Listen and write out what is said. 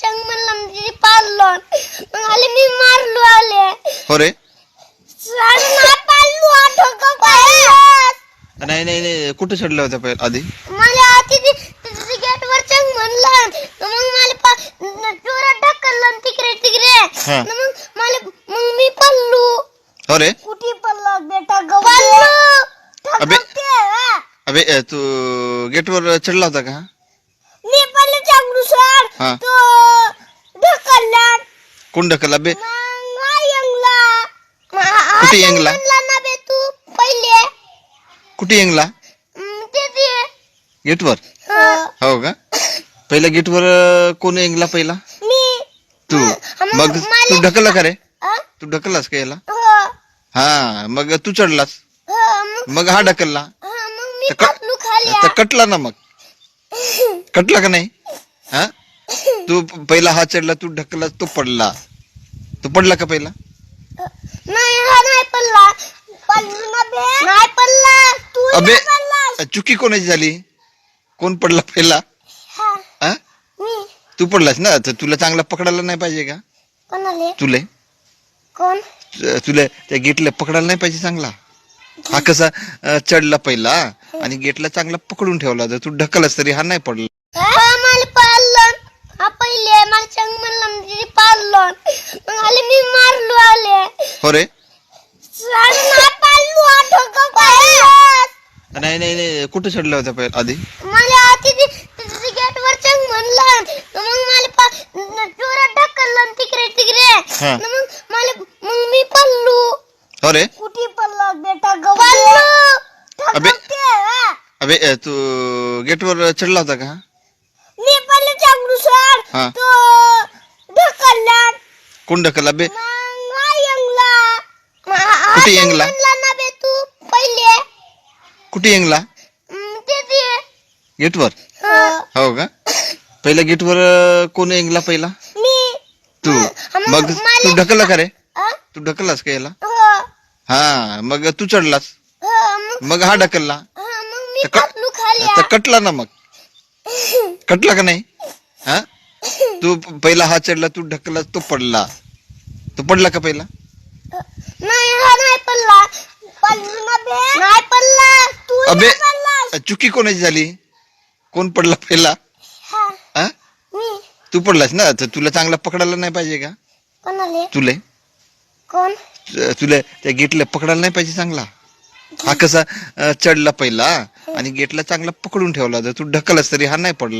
चंग म्हणला म्हणजे पाळलो मग आले मी मारलो आले. हो रे. आणि नाही पाळलो डोकं पाळलं नाही नाही नाही कुठे चढल्या होत्या पहिले? आधी? मला तिथे तिथे गेट वर चंग म्हणलं मग मला पा जोरात ढकललं तिकडे तिकडे. हा. न मग मला मग मी पडलो हो रे. कुठे पडलो बेटा पडलो अबे. अबे अ, तू गेटवर चढला होता का? मी पडले चांगलुसर हा. तो कोण ढकलला बे कुठे यंगला? पहिले. कुठे येंगला? गेटवर? हं. का? पहिल्या गेटवर कोण येंगला पहिला? मी. तू. मग तू ढकलला का रे? तू ढकललास का याला? हं. हा मग तू चढलास. हं, मग हा ढकलला. तर कटला ना मग. कटला का नाही? हा? तू पहिला हा चढला तू ढकलला तो पडला. तू पडला का पहिला? नाही हा नाही पडला. पडलो ना बे नाही पडला. तू अबे. चुकी कोणाची झाली? कोण पडला पहिला? हा, हा? मी. तू पडलास ना? तर तुला चांगला पकडायला नाही पाहिजे का? कोणाले? तुले. कोण? त- तुला त्या गेटला पकडायला नाही पाहिजे चांगला. हा कसा अ, चढला पहिला आणि गेटला चांगला पकडून ठेवला तर तू ढकलस तरी हा नाही पडला. पहिले मला चंग म्हणला म्हणजे पाळलो मग आले मी मारलो आले. हो रे. आणि नाही नाही नाही नाही कुठे चढल्या होत्या पहिले? आधी? मला तिथे तिथे गेट वर चंग म्हणलं. मग मला जोरात ढकललं तिकडे तिकडे. हा. मग मला मग मी पडलो. हो रे. कुठे पडलो? बेटा पडलो अबे अबे अ, तू गेटवर चढला होता का? हा. तो ढकलला. कोण ढकलला बे? कुठे यंगला? तू पहिले. कुठे येंगला? गेटवर? हं. का? पहिल्या गेटवर कोण येंगला पहिला? तू. मग तू ढकलला का रे? तू ढकललास का याला? हं. हा मग तू चढलास. हं, मग हा ढकलला. तर कटला ना मग. कटला का नाही? हा? तू पहिला हा चढला तू ढकलला तो पडला. तो पडला का पहिला? नाही हा नाही पडला. पडलो ना बे. नाही पडला. तू अबे नाही. चुकी कोणाची झाली? कोण पडला पहिला? हा, हा मी. तू पडलास ना? तर तुला चांगला पकडायला नाही पाहिजे का? कोणाले? तुले. कोण? त- तुला त्या गेटला पकडायला नाही पाहिजे चांगला. हा कसा अ, चढला पहिला आणि गेटला चांगला पकडून ठेवला. तर तू ढकलस तरी हा नाही पडला.